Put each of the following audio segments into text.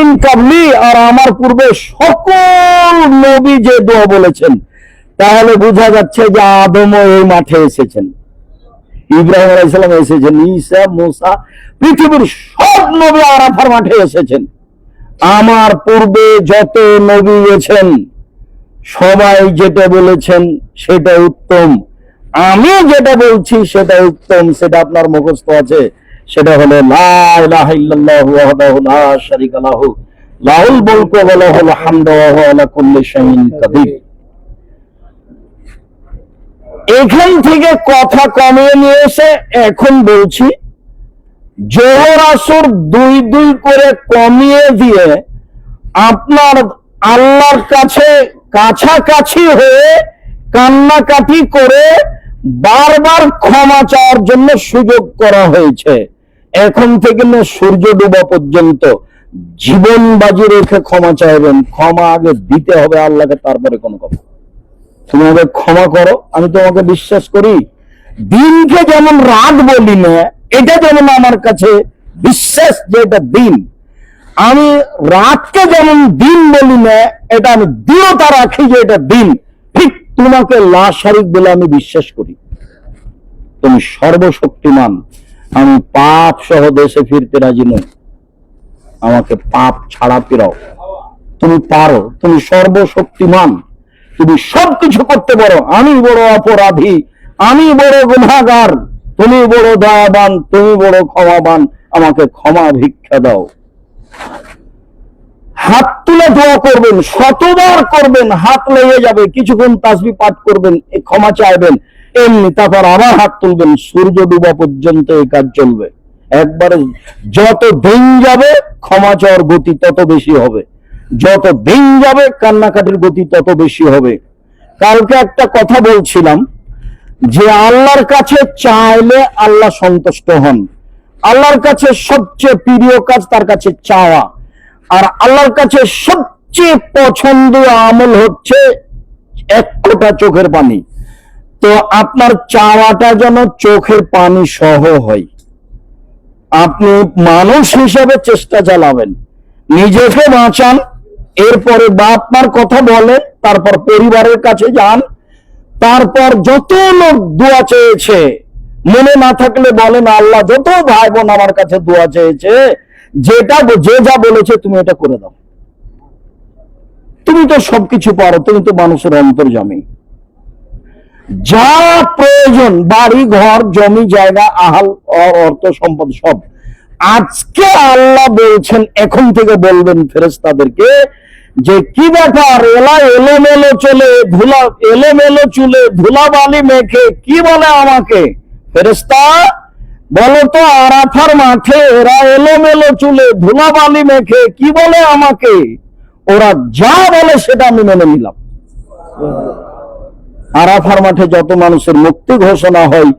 মিন কাবলি আর আমার পূর্বে সকল নবী যে দোয়া বলেছেন, তাহলে বোঝা যাচ্ছে যে আদমও এই মাঠে এসেছেন। ইব্রাহিম আলাইসালাম এসেছেন, ঈসা, মুসা, পৃথিবীর সব নবী আরাফার মাঠে এসেছেন। আমার পূর্বে যত নবী গেছেন, সবাই যেটা বলেছেন সেটা উত্তম। আমি যেটা বলছি সেটা উত্তম, সেটা আপনার মুখস্থ আছে। সেটা হলো এখান থেকে কথা কমিয়ে নিয়ে এসে এখন বলছি, জোহর দুই দুই করে কমিয়ে দিয়ে আপনার আল্লাহর কাছে কাছাকাছি হয়ে কান্নাকাটি করে বারবার ক্ষমা চাওয়ার জন্য সুযোগ করা হয়েছে। এখন থেকে না সূর্য ডোবা পর্যন্ত জীবন বাজি রেখে ক্ষমা চাইবেন, ক্ষমা আগে দিতে হবে আল্লাহকে, তারপরে কোনো কথা। তুমি আমাকে ক্ষমা করো, আমি তোমাকে বিশ্বাস করি। দিনকে যেমন রাত বলি না, এটা যেমন আমার কাছে বিশ্বাস যে এটা দিন। আমি রাতকে যেমন দিন বলি না, এটা আমি দৃঢ়তা রাখি যে এটা দিন। ঠিক তোমাকে লাশারিক বলে আমি বিশ্বাস করি। তুমি সর্বশক্তিমান। আমি পাপ সহ দেশে ফিরতে রাজি নই। আমাকে পাপ ছাড়া ফিরাও। তুমি পারো, তুমি সর্বশক্তিমান। তুমি সবকিছু করতে পারো। আমি বড় অপরাধী, আমি বড় গুনাগার তুমি বড় দয়াবান, তুমি বড় ক্ষমাবান। আমাকে ক্ষমা ভিক্ষা দাও। হাত তুলে দোয়া করবেন, শতবার করবেন, হাত লেগে যাবে, কিছুক্ষণ তাসবি পাঠ করবেন ক্ষমা চাইবেন। এমনি তারপর আবার হাত তুলবেন, সূর্য ডুবা পর্যন্ত এই কাজ চলবে। একবারে যত দিন যাবে, ক্ষমা চাওয়ার গতি তত বেশি হবে। যত দিন যাবে, কান্নাকাটির গতি তত বেশি হবে। কালকে একটা কথা বলছিলাম, যে আল্লাহর কাছে চাইলে আল্লাহ সন্তুষ্ট হন। আল্লাহর কাছে সবচেয়ে প্রিয় কাজ তার কাছে চাওয়া। আর আল্লাহর কাছে সবচেয়ে পছন্দ আমল হচ্ছে এক ফোঁটা চোখের পানি। তো আপনার চাওয়াটা যেন চোখের পানি সহ হয়। আপনি মানুষ হিসেবে চেষ্টা চালাবেন। নিজেকে বাঁচান, এরপরে বাপ মার কথা বলেন তারপর পরিবারের কাছে যান। তারপর যত লোক দোয়া চেয়েছে, মনে না থাকলে বলেন, আল্লাহ, যত ভাই বোন আমার কাছে দোয়া চেয়েছে, যেটা, যে যা বলেছে তুমি এটা করে দাও। তুমি তো সবকিছু পারো, তুমি তো মানুষের অন্তর্জামী যা প্রয়োজন, বাড়ি, ঘর, জমি, জায়গা, আহাল অর্থ, সম্পদ, সব। আজকে আল্লাহ বলছেন, এখন থেকে বলবেন ফেরেস্তাদেরকে যে কি ব্যাপার, এলা এলোমেলো চলে, ধুলা, এলোমেলো চুলে ধুলাবালি মেখে, কি বলে আমাকে? ফেরেস্তা বলো তো আরাফার মাঠে এরা এলোমেলো চুলে ধুলাবালি মেখে, কি বলে আমাকে? ওরা যা বলে সেটা আমি মেনে নিলাম। আরাফার মাঠে যত মানুষের মুক্তি ঘোষণা হয়,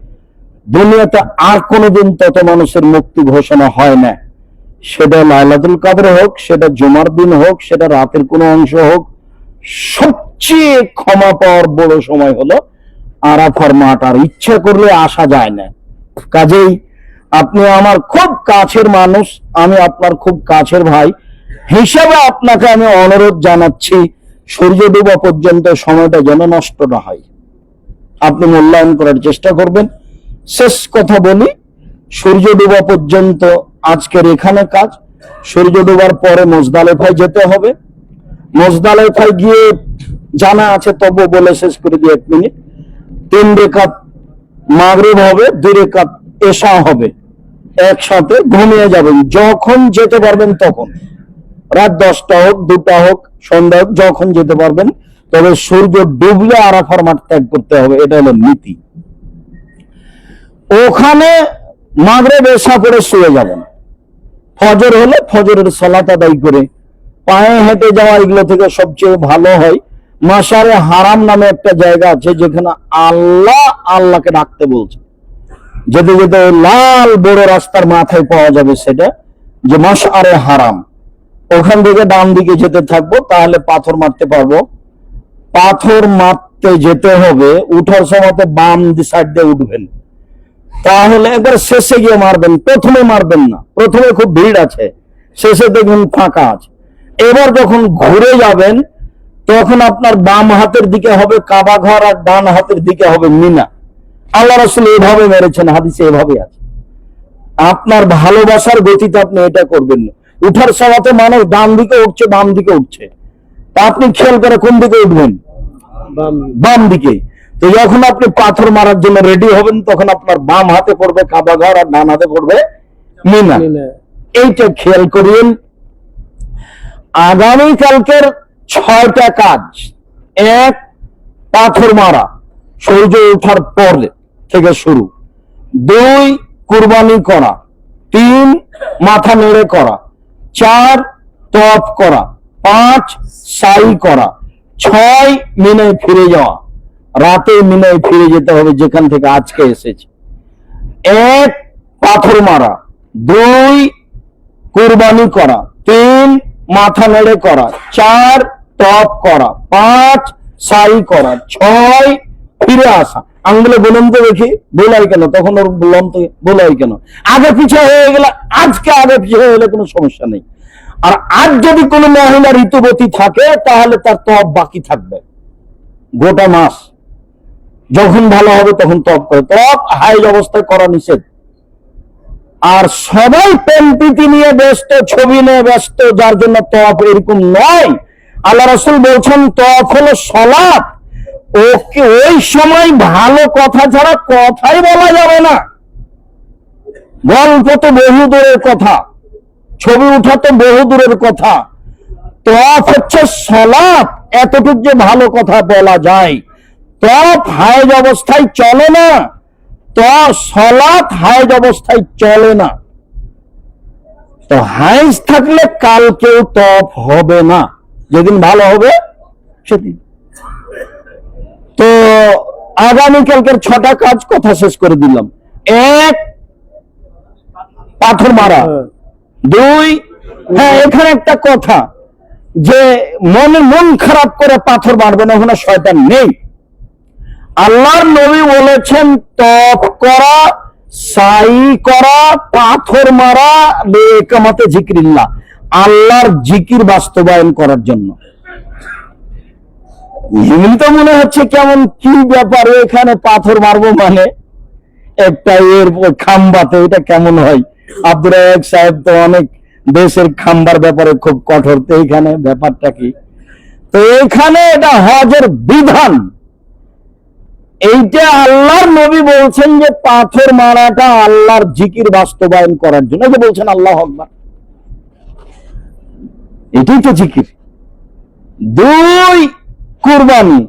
দুনিয়াতে আর কোনোদিন তত মানুষের মুক্তি ঘোষণা হয় না। সেটা লাইলাতুল কাদের হোক, সেটা জুমার দিন হোক, সেটা রাতের কোনো অংশ হোক, সবচেয়ে ক্ষমা পাওয়ার বড় সময় হলো আরাফার মাঠ, আর ইচ্ছা করলে আসা যায় না। কাজেই আপনি আমার খুব কাছের মানুষ, আমি আপনার খুব কাছের ভাই, হিসাবে আপনাকে আমি অনুরোধ জানাচ্ছি সূর্য ডুবা পর্যন্ত সময়টা যেন নষ্ট না হয়। আপনি মূল্যায়ন করার চেষ্টা করবেন। শেষ কথা বলি, সূর্য ডুবা পর্যন্ত আজকের এখানে কাজ। সূর্য ডুবার পরে মোজদালেফায় যেতে হবে। মোজদালেফায় গিয়ে জানা আছে, তবু বলে শেষ করে দিয়ে এক মিনিট। তিন রেখাত মাগরিব হবে, দুই রেখাত এশা হবে। একসাথে ঘুমিয়ে যাবেন। যখন যেতে পারবেন তখন। রাত দশটা হোক, দুটা হোক, সন্ধ্যা হোক, যখন যেতে পারবেন, তবে সূর্য ডুবলে আরাফার মাঠ ত্যাগ করতে হবে, এটা হলো নীতি। ওখানে মাগরে বেশা করে শুয়ে যাবেন। ফজর হলে ফজরের সলাত আদায় করে পায়ে হেঁটে যাওয়া এগুলো থেকে সবচেয়ে ভালো হয়। মাসারে হারাম নামে একটা জায়গা আছে যেখানে আল্লাহ আল্লাহকে ডাকতে বলছে। যেতে যেতে লাল বড় রাস্তার মাথায় পাওয়া যাবে সেটা যে মাস আরে হারাম। ওখান থেকে ডান দিকে যেতে থাকব, তাহলে পাথর মারতে পারব। পাথর মারতে যেতে হবে, উঠার সময় বাম সাইড দিয়ে উঠবেন। তাহলে একবার শেষে গিয়ে মারবেন, প্রথমে মারবেন না। প্রথমে খুব ভিড় আছে, শেষে দেখবেন ফাঁকা আছে। এবার যখন ঘুরে যাবেন, তখন আপনার বাম হাতের দিকে হবে কাবা ঘর আর ডান হাতের দিকে হবে মিনা। আল্লাহ রসুল এভাবে মেরেছেন, হাদিসে এভাবে আছে। আপনার ভালোবাসার গতিতে আপনি এটা করবেন না। উঠার সভাতে মানুষ ডান দিকে উঠছে বাম দিকে উঠছে। তা আপনি খেয়াল করে কোন দিকে উঠবেন? বাম দিকে। তো যখন আপনি পাথর মারার জন্য রেডি হবেন তখন আপনার বাম হাতে পড়বে কাবা ঘর আর ডান হাতে পড়বে মিনা। এইটা খেয়াল করিন আগামী কালকের ছয়টা কাজ। এক পাথর মারা সূর্য ওঠার পরে থেকে শুরু। দুই কুরবানি করা। তিন মাথা নেড়ে করা। চার তপ করা, পাঁচ সাই করা, ছয় মিনায় ফিরে যাওয়া, রাতে মিনায় ফিরে যেতে হবে যেখান থেকে আজকে এসেছে। এক পাথর মারা, দুই কুরবানি করা, তিন মাথা নেড়ে করা, চার টপ করা, পাঁচ সাই করা, ছয় ফিরে আসা। আঙ্গুলে বলুন তো দেখি, বলাই কেন? তখন ওর বললাম তো, বলাই কেন? আগে পিছে হয়ে গেলে, আজকে আগে পিছে হয়ে গেলে কোনো সমস্যা নেই। আর আজ যদি কোনো মহিলা ঋতুবতী থাকে, তাহলে তার তপ বাকি থাকবে। গোটা মাস। যখন ভালো হবে তখন তপ করে তপ হাইজ অবস্থায় করা নিষেধ। আর সবাই প্রীতি নিয়ে ব্যস্ত, ছবি নিয়ে ব্যস্ত, যার জন্য তপ এরকম নয়। আল্লাহ রসুল বলছেন তপ হলো সলাপ ওকে ওই সময় ভালো কথা ছাড়া কথাই বলা যাবে না। গল্প তো বহু দূরের কথা। ছবি উঠা তো বহু দূরের কথা। তপ হচ্ছে সলাপ। এতটুক যে ভালো কথা বলা যায়। তপ হায়জ অবস্থায় চলে না। তো সলাৎ হায়জ অবস্থায় চলে না। তো হাইজ থাকলে কালকেও তপ হবে না। যেদিন ভালো হবে, সেদিন। তো আগামীকালকের ছটা কাজ কথা শেষ করে দিলাম। এক পাথর মারা। হ্যাঁ। দুই হ্যাঁ এখানে একটা কথা যে মনে মন খারাপ করে পাথর মারবে না ওখানে শয়তান নেই। আল্লাহর নবী বলেছেন তপ করা সাই করা পাথর মারা একামাতে জিকিরিল্লাহ। আল্লাহর জিকির বাস্তবায়ন করার জন্য। এমনি তো মনে হচ্ছে কেমন কি ব্যাপার, এখানে পাথর মারবো মানে? একটা এর খাম্বাতে, এটা কেমন হয়? রাজাক সাহেব তো অনেক দেশের খাম্বার ব্যাপারে খুব কঠোর, তো এইখানে ব্যাপারটা কি? তো এখানে এটা হজের বিধান। এইটা আল্লাহর নবী বলছেন যে পাথর মারাটা আল্লাহর জিকির বাস্তবায়ন করার জন্য। যে বলছেন আল্লাহ আকবার। এটাই তো জিকির। দুই কুরবানি।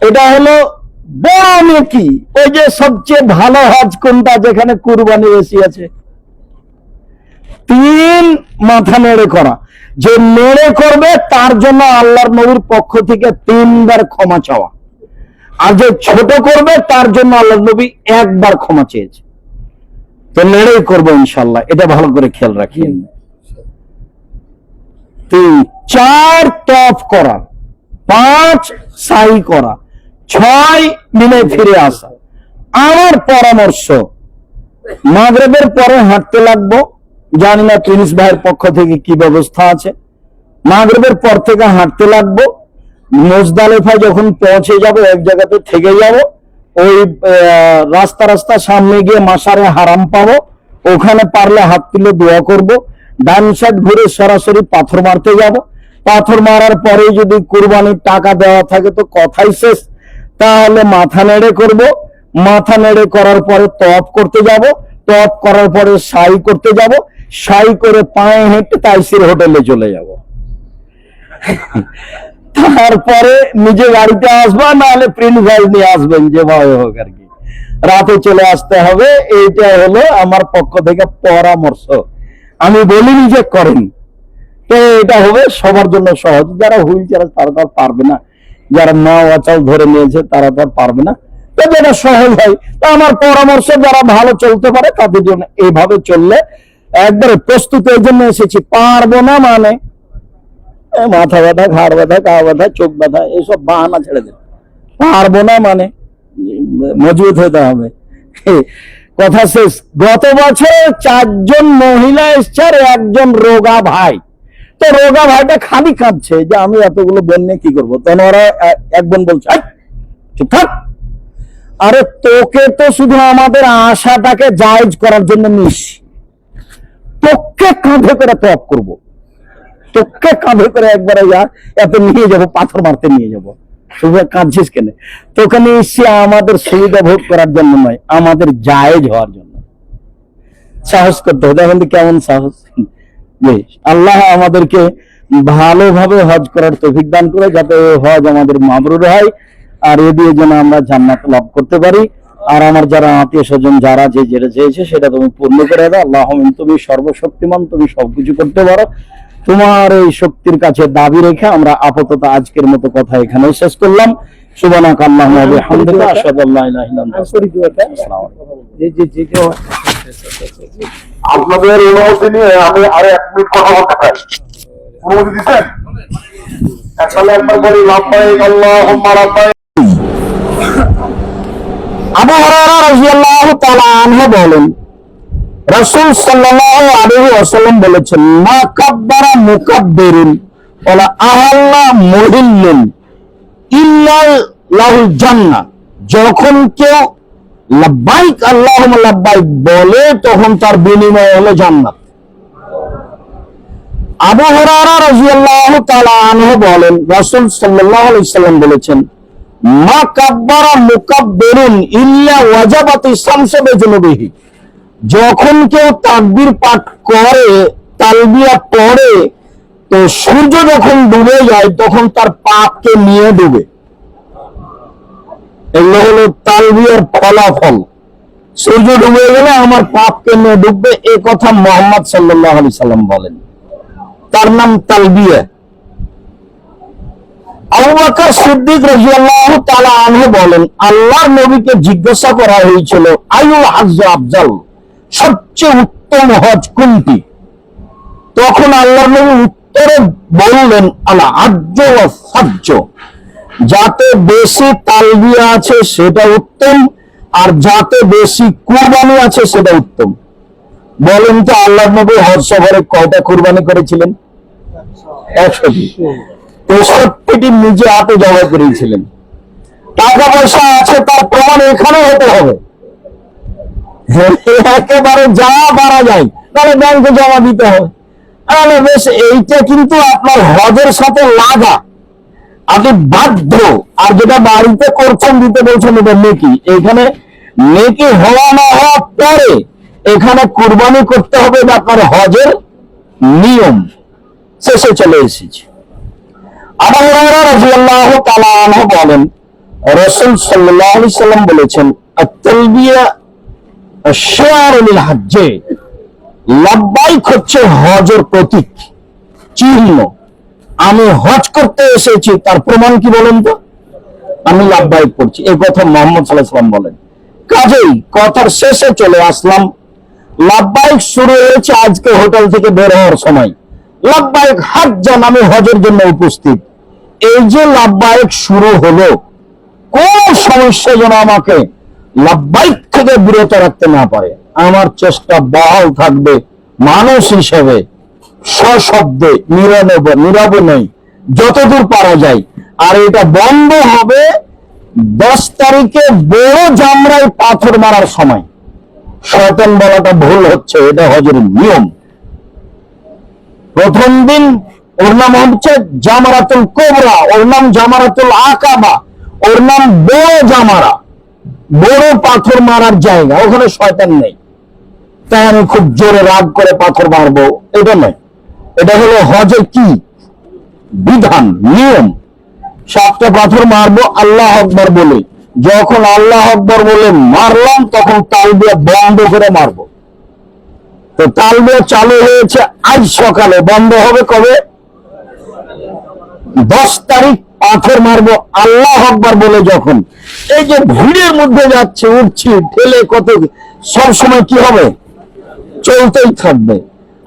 এটা হলো বড় নেকি ওই যে সবচেয়ে ভালো হজ কোনটা? যেখানে কুরবানি বেশি আছে। তিন মাথা নেড়ে করা। যে নেড়ে করবে, তার জন্য আল্লাহর নবীর পক্ষ থেকে তিনবার ক্ষমা চাওয়া। আর যে ছোট করবে, তার জন্য আল্লাহ নবী একবার ক্ষমা চেয়েছে। তো নেড়েই করব ইনশাল্লাহ এটা ভালো করে খেয়াল তিন, চার টপ করা। পাঁচ সাই করা, ছয় মিলে ফিরে আসা। আমার পরামর্শ, মাগরেবের পরে হাঁটতে লাগবো। জানি না প্রিন্স ভাইয়ের পক্ষ থেকে কি ব্যবস্থা আছে। মাগরেবের পর থেকে হাঁটতে লাগবো। মোজদালেফায় যখন পৌঁছে যাব, এক জায়গাতে থেকে যাব, ওই রাস্তা রাস্তা সামনে গিয়ে মাসারে হারাম পাবো। ওখানে পারলে হাত তুলে দোয়া করব। ডান সাইড ঘুরে সরাসরি পাথর মারতে যাব। পাথর মারার পরে যদি কুরবানির টাকা দেওয়া থাকে তো কথাই শেষ। তাহলে মাথা নেড়ে করব। মাথা নেড়ে করার পরে তপ করতে যাব। তপ করার পরে সাই করতে যাব। সাই করে পায়ে হেঁটে তাইসির হোটেলে চলে যাব। তারপরে নিজে গাড়িতে আসবা, নাহলে প্রিন্ট ভাই নিয়ে আসবেন যেভাবে হোক আর কি। রাতে চলে আসতে হবে। এইটা হলো আমার পক্ষ থেকে পরামর্শ। আমি বলিনি যে করেন। তো এটা হবে সবার জন্য সহজ। যারা হুইল চেয়ার তারা তো আর পারবে না। যারা মা অচল ধরে নিয়েছে, তারা তো আর পারবে না। তো যেটা সহজ হয়, তো আমার পরামর্শ, যারা ভালো চলতে পারে, তাদের জন্য এইভাবে চললে একবারে প্রস্তুত এই জন্য এসেছি। পারব না মানে? মাথা ব্যথা, ঘাড় ব্যথা, গা ব্যথা, চোখ ব্যথা, এসব বাহানা ছেড়ে দেন পারব না মানে? মজবুত হতে হবে। কথা শেষ। গত বছর চারজন মহিলা এসছে আর একজন রোগা ভাই। তো রোগা ভাইটা খালি কাঁদছে যে আমি এতগুলো বোন নিয়ে কি করব? তখন ওরা এক বোন বলছে "এই, চুপ থাক। আরে তোকে তো শুধু আমাদের আশাটাকে জায়েজ করার জন্য নিস। তোকে কাঁধে করে তপ করব। তোকে কাঁধে করে একবারে যা এত নিয়ে যাব পাথর মারতে নিয়ে যাব। শুধু কাঁদছিস কেন? তোকে নিয়ে আমাদের সুবিধা ভোগ করার জন্য নয় আমাদের জায়েজ হওয়ার জন্য। সাহস করতে হবে। দেখেন তো কেমন সাহস। আল্লাহ আমাদেরকে ভালোভাবে হজ করার তৌফিক দান করে যাতে হজ আমাদের মাবরুর হয় আর এ দিয়ে যেন আমরা জান্নাত লাভ করতে পারি। আর আমার যারা আত্মীয় স্বজন যারা যে যেটা চেয়েছে সেটা তুমি পূর্ণ করে দাও। আল্লাহ তুমি সর্বশক্তিমান তুমি সবকিছু করতে পারো। তোমার এই শক্তির কাছে দাবি রেখে আমরা আপাতত আজকের মতো কথা এখানে শেষ করলাম। সুবানাক আল্লাহ আলহামদুলিল্লাহ আল্লা আপনাদের অনুমতি নিয়ে আমি আরও এক মিনিট কথা বলতে চাই। অনুমতি দিচ্ছেন? একবার বলি আল্লাহ আবু তাআলা আনহু বলেন, রাসূল সাল্লাল্লাহু আলাইহি ওয়াসাল্লাম বলেছেন, মা কাব্বারা মুকাব্বিরুন ওয়ালা আহাল্লা মুহিল্লুন ইল্লা জান্নাহ। যখন কেউ লাব্বাইক, আল্লাহুম্মা লাব্বাইক বলে তখন তার বিনিময় হলো জান্নাত। আবু হুরায়রা রাদিয়াল্লাহু তাআলা আনহু বলেন, রাসূল সাল্লাল্লাহু আলাইহি সাল্লাম বলেছেন, মা কাব্বারা ইল্লা যখন কেউ তাকবীর পাঠ করে, তালবিয়া পড়ে, তো সূর্য যখন ডুবে যায়, তখন তার পাপকে নিয়ে ডুবে। এগুলো হলো তালবিয়ার ফলাফল। সূর্য ডুবে গেলে আমার পাপকে নিয়ে ডুববে? এ কথা মোহাম্মদ সাল্লাল্লাহু আলাইহি সাল্লাম বলেন। তার নাম তালবিয়া। আবু সিদ্দিক আনহু বলেন, আল্লাহর নবীকে জিজ্ঞাসা করা হয়েছিল আইউল হজ্জ আফজাল? সবচেয়ে উত্তম হজ কোনটি? তখন আল্লাহর নবী উত্তরে বললেন, আলা আজ্জ ওয়া যাতে বেশি তালবিয়া আছে সেটা উত্তম, আর যাতে বেশি কুরবানি আছে সেটা উত্তম। বলেন তো আল্লাহর নবী হজ সফরে কয়টা কুরবানি করেছিলেন? একশোটি তেষট্টিটি নিজে হাতে জমা করেছিলেন। টাকা পয়সা আছে, তার প্রমাণ এখানে হতে হবে। একেবারে যা মারা যায়, তাহলে ব্যাংকে জমা দিতে হবে। বেশ, এইটা কিন্তু আপনার হজের সাথে লাগা। আপনি বাধ্য, আর যেটা বাড়িতে করছেন, দিতে বলছেন এটা নেকি। এখানে নেকি হওয়া না হওয়া পরে এখানে কুরবানি করতে হবে এটা আপনার হজের নিয়ম। শেষে চলে এসেছে। আবু হুরায়রা রাদিয়াল্লাহু বলেন বলেছেন হচ্ছে হজের প্রতীক, চিহ্ন। আমি হজ করতে এসেছি, তার প্রমাণ কি বলেন তো? আমি লাভবাহিক করছি এই কথা মোহাম্মদ সাল্লাহ সাল্লাম বলেন। কাজেই কথার শেষে চলে আসলাম। লাভবাহিক শুরু হয়েছে আজকে হোটেল থেকে বের হওয়ার সময়। লাভবাহিক হাজ্জান আমি হজের জন্য উপস্থিত। এই যে লাভবাহিক শুরু হলো, কোন সমস্যা যেন আমাকে লাভবাহিক থেকে বিরত রাখতে না পারে। আমার চেষ্টা বহাল থাকবে মানুষ হিসেবে। সশব্দে নীরব নেই। যতদূর পারা যায়। আর এটা বন্ধ হবে দশ তারিখে বড় জামরায় পাথর মারার সময়। শয়তান বলাটা ভুল হচ্ছে, এটা হজের নিয়ম। প্রথম দিন ওর নাম হচ্ছে জামারাতুল কোবরা, ওর নাম জামারাতুল আকাবা, ওর নাম বড় জামারা। বড় পাথর মারার জায়গা, ওখানে শয়তান নেই। তাই আমি খুব জোরে রাগ করে পাথর মারবো, এটা নয়। এটা হলো হজের কি? বিধান, নিয়ম। সাতটা পাথর মারবো, আল্লাহ আকবর বলে। যখন আল্লাহ আকবর বলে মারলাম, তখন তালবিয়া বন্ধ করে মারবো। তো তালবিয়া চালু হয়েছে আজ সকালে। বন্ধ হবে কবে? দশ তারিখ পাথর মারবো, আল্লাহ আকবর বলে যখন। এই যে ভিড়ের মধ্যে যাচ্ছে, উঠছি, ঠেলে কত সব সময় কি হবে? চলতেই থাকবে।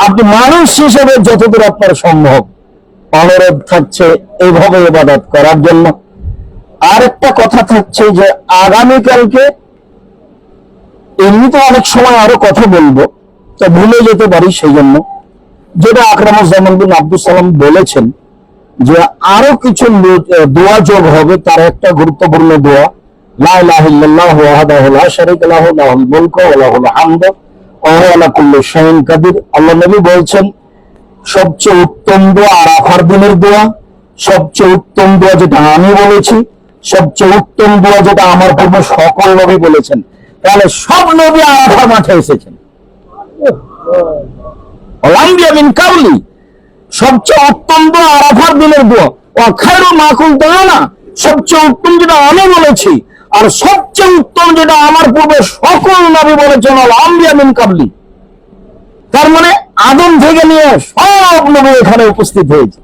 আপনি মানুষ হিসেবে যতদূর আপনার সম্ভব অনুরোধ থাকছে এইভাবে ইবাদত করার জন্য। আরেকটা কথা থাকছে যে, আগামীকালকে এমনিতে অনেক সময় আরও কথা বলব, তো ভুলে যেতে পারি সেই জন্য যেটা আকরামুজ্জামান বিন আব্দুল সালাম বলেছেন যে, আরও কিছু দোয়া যোগ হবে, তার একটা গুরুত্বপূর্ণ দোয়া, লা ইলাহা ইল্লাল্লাহু ওয়াহদাহু লা শারীকা লাহু, লাহুল মুলকু ওয়া লাহুল হামদু। সবচেয়ে উত্তম দোয়া দিনের দোয়া, সবচেয়ে উত্তম দোয়া যেটা আমি বলেছি, সবচেয়ে উত্তম দোয়া যেটা আমার পূর্বে সকল নবী বলেছেন, তাহলে সব নবী আরাফার মাঠে এসেছেন। সবচেয়ে উত্তম সবচেয়ে উত্তম যেটা আমি বলেছি আর সবচেয়ে উত্তম যেটা আমার পূর্বে সকল নবী বলেছেন অলাম্বিয়া মিন কাবলি। তার মানে আদম থেকে নিয়ে সব নবী এখানে উপস্থিত হয়েছে।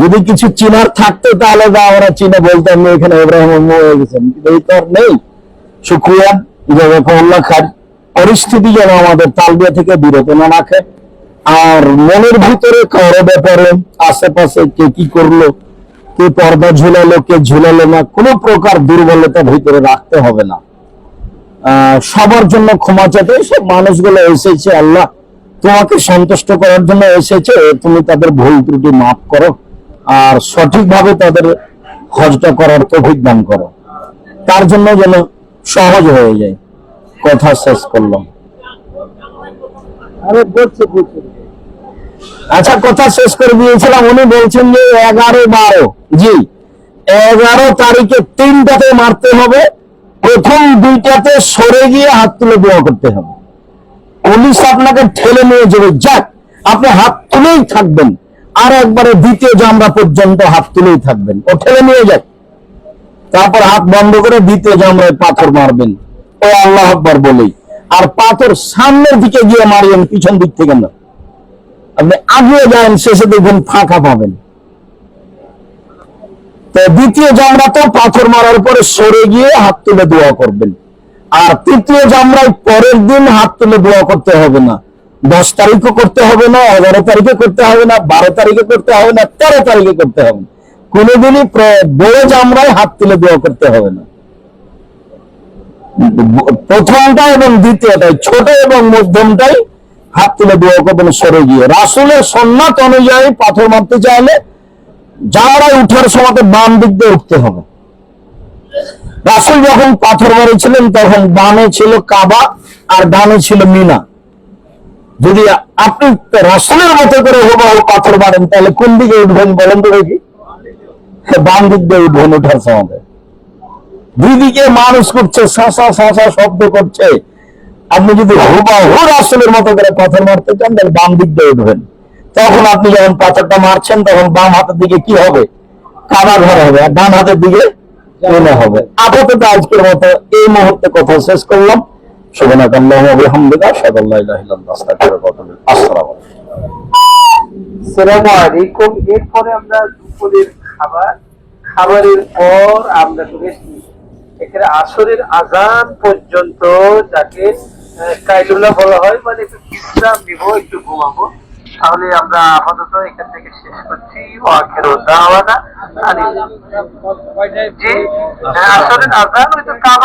যদি কিছু চিনার থাকতো তাহলে যা আমরা চিনে বলতাম এখানে ইব্রাহিম আম্মু হয়ে গেছেন এই তো নেই। শুক্রিয়া খান। পরিস্থিতি যেন আমাদের তালবিয়া থেকে বিরত না রাখে। আর মনের ভিতরে কারও ব্যাপারে আশেপাশে কে কি করল কে পর্দা ঝুলালো, কে ঝুলালো না, কোনো প্রকার দুর্বলতা ভিতরে রাখতে হবে না। সবার জন্য ক্ষমা চাইতে সব মানুষগুলো এসেছে, আল্লাহ তোমাকে সন্তুষ্ট করার জন্য এসেছে। তুমি তাদের ভুল ত্রুটি মাফ করো আর সঠিকভাবে তাদের হজটা করার তৌফিক দান করো। তার জন্য যেন সহজ হয়ে যায়। কথা শেষ করলাম। আরে বলছে বলছে। আচ্ছা কথা শেষ করে দিয়েছিলাম। উনি বলছেন যে এগারো বারো। জি। এগারো তারিখে তিনটাতে মারতে হবে। প্রথম দুইটাতে সরে গিয়ে হাত তুলে দোয়া করতে হবে। পুলিশ আপনাকে ঠেলে নিয়ে যাবে। যাক, আপনি হাত তুলেই থাকবেন। আর একবারে দ্বিতীয় জামরা পর্যন্ত হাত তুলেই থাকবেন। ও ঠেলে নিয়ে যাক। তারপর হাত বন্ধ করে দ্বিতীয় জামরায় পাথর মারবেন। ও আল্লাহ আকবর বলেই। আর পাথর সামনের দিকে গিয়ে মারিয়েন, পিছন দিক থেকে না। আপনি আগিয়ে যান, শেষে দেখবেন ফাঁকা পাবেন। তো দ্বিতীয় জামরা তো পাথর মারার পরে সরে গিয়ে হাত তুলে দোয়া করবেন। আর তৃতীয় জামরায় পরের দিন হাত তুলে দোয়া করতে হবে না। দশ তারিখও করতে হবে না, এগারো তারিখে করতে হবে না, বারো তারিখে করতে হবে না, তেরো তারিখে করতে হবে না। কোনোদিনই বড় জামরায় হাত তুলে দোয়া করতে হবে না। প্রথমটা এবং দ্বিতীয়টাই, ছোট এবং মধ্যমটাই হাত তুলে দোয়া করবেন সরে গিয়ে। রাসুলের সন্ন্যাত অনুযায়ী পাথর মারতে চাইলে জামরায় উঠার সময় বাম দিক দিয়ে উঠতে হবে। রাসুল যখন পাথর মারিছিলেন তখন বামে ছিল কাবা আর ডানে ছিল মিনা। যদি আপনি রাসুলের মতো করে হুবাহু পাথর মারেন তাহলে কোন দিকে উঠবেন বলেন তো দেখি? হ্যাঁ, বাম দিক দিয়ে উঠবেন উঠার সময়। দুই দিকে মানুষ করছে শাসা শাসা শব্দ করছে। আপনি যদি হুবাহু রাসুলের মতো করে পাথর মারতে চান, তাহলে বাম দিক দিয়ে উঠবেন। তখন আপনি যখন পাথরটা মারছেন, তখন বাম হাতের দিকে কি হবে? কাবা ঘর হবে, আর ডান হাতের দিকে মনে হবে। আপাতত আজকের মতো এই মুহূর্তে কথা শেষ করলাম। আসরের আজান পর্যন্ত, যাকে আহ, কাইলুল্লাহ বলা হয় মানে একটু বিশ্রাম নিব একটু ঘুমাবো। তাহলে আমরা আপাতত এখান থেকে শেষ করছি। ওয়াকের দাওয়ানা আসলে হ্যাঁ, আজান ওই তো কাবা